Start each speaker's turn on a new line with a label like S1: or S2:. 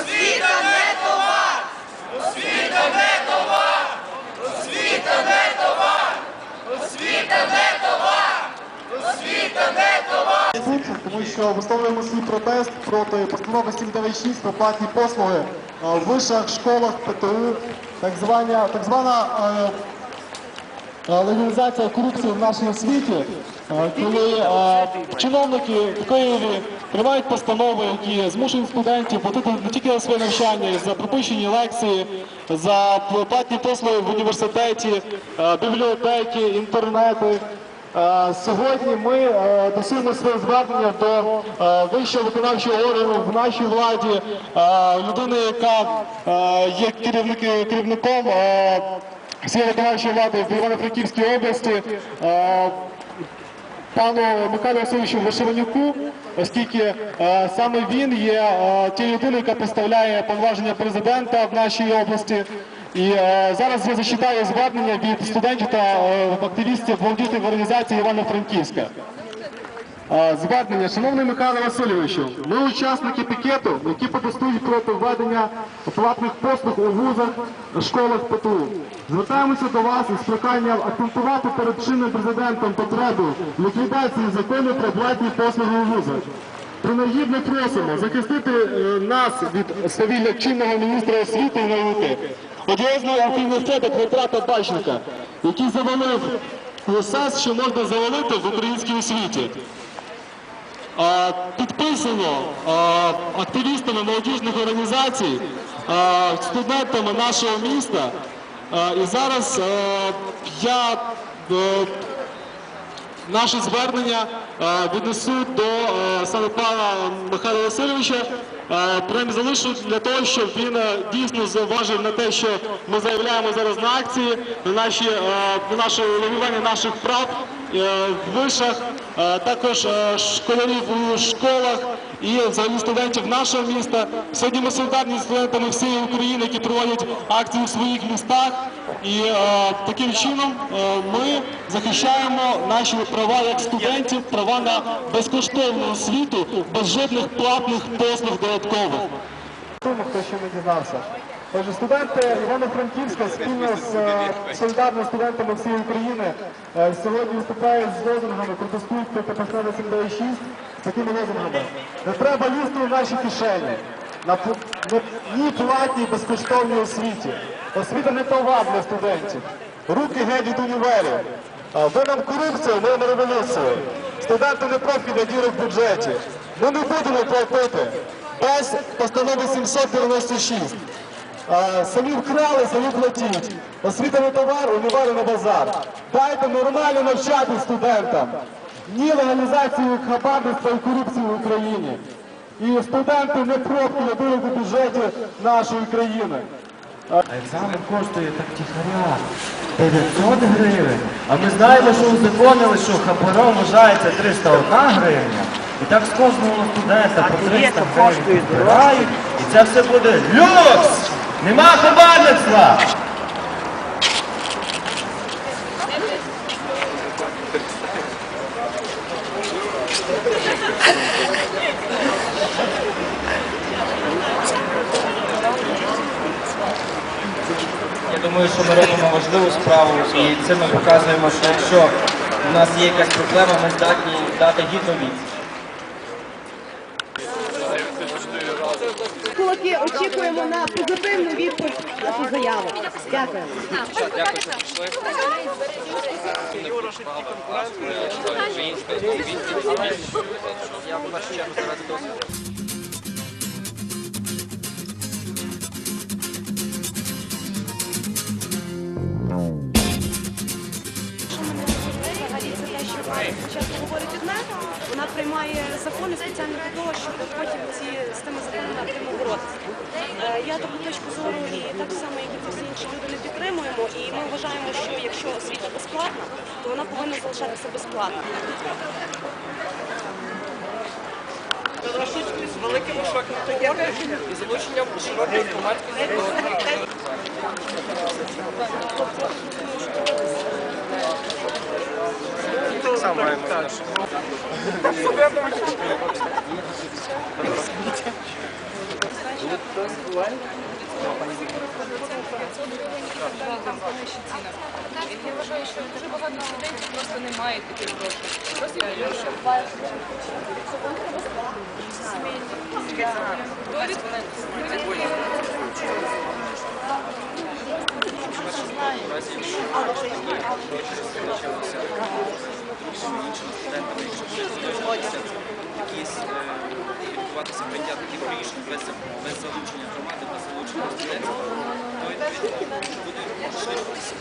S1: Освіта не товар! Освіта не товар! Освіта не товар! Освіта не товар! Освіта не товар!
S2: Тому що висловлюємо свій протест проти постанови 796 про платні послуги в вишах, школах, ПТУ, так звана, так звана е, легалізація корупції в нашому світі, е, коли е, чиновники в Києві приймають постанови, які змушують студентів платити не тільки за своє навчання, за пропущені лекції, за платні послуги в університеті, е, бібліотеки, інтернети. Сьогодні ми досуємо своє звернення до вищого виконавчого органу в нашій владі, людини, яка є керівник- керівником всієї виконавчої влади в Івано-Франківській області. е, Пану Михайлу Васильовичу Вишиванюку, оскільки е, саме він є е, тією людиною, яка представляє повноваження президента в нашій області. І зараз я зачитаю звернення від студентів та е, активістів молодіжної організації Івано-Франківська. Е, Звернення, шановний Михайло Васильовичу, ми учасники пікету, які протестують проти введення платних послуг у вузах, школах ПТУ. Звертаємося до вас із проханням акцентувати перед чинним президентом потребу ліквідації закону про платні послуги у вузах. Принагідно просимо захистити е, нас від свавілля чинного міністра освіти і науки, одіозного університету Дмитра Табачника, який завалив УСС, що можна завалити в українській освіті. Підписано активістами молодіжних організацій, студентами нашого міста. І зараз я е, наше звернення віднесу до е, саме пана Михайла Васильовича. Принаймні залишу для того, щоб він е, дійсно зауважив на те, що ми заявляємо зараз на акції, на наші на наше лобіювання наших прав в вишах, також школярів у школах і взагалі студентів нашого міста. Сьогодні ми солідарні з студентами всієї України, які проводять акції у своїх містах. І таким чином ми захищаємо наші права як студентів, права на безкоштовну освіту, без жодних платних послуг додаткових. Хто ще не дізнався. Отже, студенти Івано-Франківська спільно з е, солідарними студентами всієї України е, сьогодні виступають з лозунгами, протестують проти постанови 796 з такими лозунгами. Не треба лізти у наші кишені. На ні платній безкоштовній освіті. Освіта не товар для студентів. Руки геть від універів. Ви нам корупцію, ми нам революцію. Студенти не профі для в бюджеті. Ми не будемо платити без постанови 796. А, Самі вкрали, самі платіть. Освіта не товар, унівари не базар. Дайте нормально навчати студентам. Ні легалізації хабарництва і корупції в Україні. І студенти не пробки дирок у бюджеті нашої країни.
S3: Екзамен коштує так тихаря 900 гривень. А ми знаємо, що узаконили, що хабаром вважається 301 гривня. І так з кожного студента по 300 гривень збирають. І це все буде люкс! Нема хабарництва!
S4: Я думаю, що ми робимо важливу справу і це ми показуємо, що якщо у нас є якась проблема, ми здатні дати гідну відповідь.
S5: Кулаки очікуємо на позитивну відповідь на цю заяву. Дякую.
S6: Взагалі спочатку говорить одне, вона приймає закони спеціально для того, щоб потім ці з тими законами активно боротися. Е, Я таку точку зору і так само, як і всі інші люди не підтримуємо. І ми вважаємо, що якщо освіта безплатна, то вона повинна залишатися безплатною.
S1: З великими шоками і залученням широкої громадської спільноти. Так маємо. Я вважаю, що дуже багато студентів просто
S7: не мають таких грошей. Просто Сімейні. Довідки
S4: якісь е, відбуватися прийняття таких рішень без, залучення громади, без залучення студентів, то відповідно буде поширюватися.